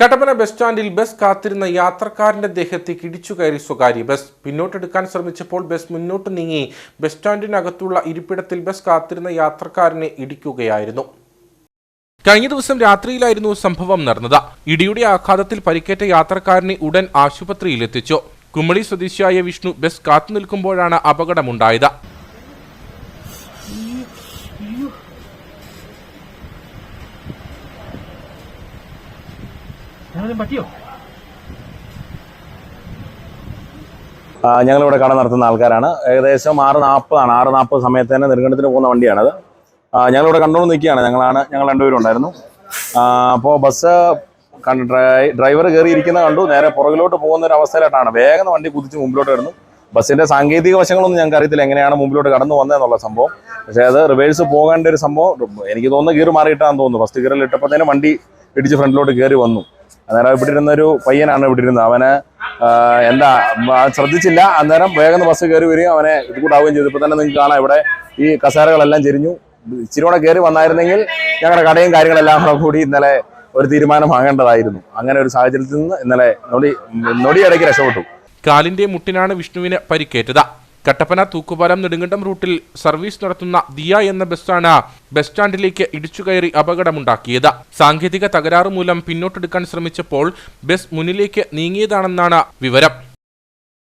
Kattappana bus സ്റ്റാൻഡിൽ bus കാത്തിരുന്ന യാത്രക്കാരന്റെ ദേഹത്തെ ഇടിച്ചു കയറി സ്വകാര്യ ബസ്. പിന്നോട്ടെടുക്കാൻ ശ്രമിച്ചപ്പോൾ ബസ് മുന്നോട്ട് നീങ്ങി. ബസ് സ്റ്റാൻഡിനകത്തുള്ള ഇരിപ്പിടത്തിൽ ബസ് കാത്തിരുന്ന യാത്രക്കാരനെ ഇടിക്കുകയായിരുന്നു. കഴിഞ്ഞ ദിവസം രാത്രിയിലായിരുന്നു സംഭവം നടന്നത്. ഇടിയുടെ ആഘാതത്തിൽ പരിക്കേറ്റ യാത്രക്കാരനെ ഉടൻ ആശുപത്രിയിലെത്തിച്ചു. കുമളി സ്വദേശിയായ വിഷ്ണു ബസ് കാത്തുനിൽക്കുമ്പോഴാണ് അപകടമുണ്ടായത്. ഞാനും പറ്റിയോ ഞങ്ങളിവിടെ കട നടത്തുന്ന ആൾക്കാരാണ്. ഏകദേശം ആറ് നാൽപ്പതാണ്. ആറ് നാൽപ്പത് സമയത്ത് തന്നെ നെടുങ്കണ്ടത്തിന് പോകുന്ന വണ്ടിയാണത്. ഞങ്ങളിവിടെ കണ്ടുകൊണ്ട് നിൽക്കുകയാണ്. ഞങ്ങളാണ് ഞങ്ങൾ രണ്ടുപേരും ഉണ്ടായിരുന്നു. അപ്പോൾ ബസ് ഡ്രൈവർ കയറിയിരിക്കുന്ന കണ്ടു. നേരെ പുറകിലോട്ട് പോകുന്ന ഒരു അവസ്ഥയിലായിട്ടാണ് വേഗം വണ്ടി കുതിച്ച് മുമ്പിലോട്ട് വരുന്നു ബസ്സിന്റെ സാങ്കേതിക വശങ്ങളൊന്നും ഞങ്ങൾക്ക് അറിയത്തില്ല എങ്ങനെയാണ് മുമ്പിലോട്ട് കടന്നു വന്നതെന്നുള്ള സംഭവം. പക്ഷേ അത് റിവേഴ്സ് പോകേണ്ട ഒരു സംഭവം. എനിക്ക് തോന്നുന്നു ഗിയർ മാറിയിട്ടാന്ന് തോന്നുന്നു. ഫസ്റ്റ് ഗിയറിൽ ഇട്ടപ്പോൾ തന്നെ വണ്ടി ഇടിച്ച് ഫ്രണ്ടിലോട്ട് കയറി വന്നു. അന്നേരം ഇവിടെ ഇരുന്ന ഒരു പയ്യനാണ് ഇവിടെ ഇരുന്നത്. അവന് എന്താ ശ്രദ്ധിച്ചില്ല. അന്നേരം വേഗം ബസ് കയറി വരികയും അവനെ ഇത് കൂടാവുകയും ചെയ്തു. ഇപ്പൊ തന്നെ നിങ്ങൾക്ക് കാണാം ഇവിടെ ഈ കസേരകളെല്ലാം ചെരിഞ്ഞു. ഇച്ചിരി കൂടെ കയറി വന്നായിരുന്നെങ്കിൽ ഞങ്ങളുടെ കടയും കാര്യങ്ങളെല്ലാം കൂടെ കൂടി ഇന്നലെ ഒരു തീരുമാനം വാങ്ങേണ്ടതായിരുന്നു അങ്ങനെ ഒരു സാഹചര്യത്തിൽ നിന്ന് ഇന്നലെ നൊടി നൊടിയിടയ്ക്ക് രക്ഷപ്പെട്ടു. കാലിന്റെ മുട്ടിനാണ് വിഷ്ണുവിന് പരിക്കേറ്റത്. കട്ടപ്പന തൂക്കുപാലം നെടുങ്കണ്ടം റൂട്ടിൽ സർവീസ് നടത്തുന്ന ദിയ എന്ന ബസ്സാണ് ബസ് സ്റ്റാൻഡിലേക്ക് ഇടിച്ചുകയറി അപകടമുണ്ടാക്കിയത്. സാങ്കേതിക തകരാറ് മൂലം പിന്നോട്ടെടുക്കാൻ ശ്രമിച്ചപ്പോൾ ബസ് മുന്നിലേക്ക് നീങ്ങിയതാണെന്നാണ് വിവരം.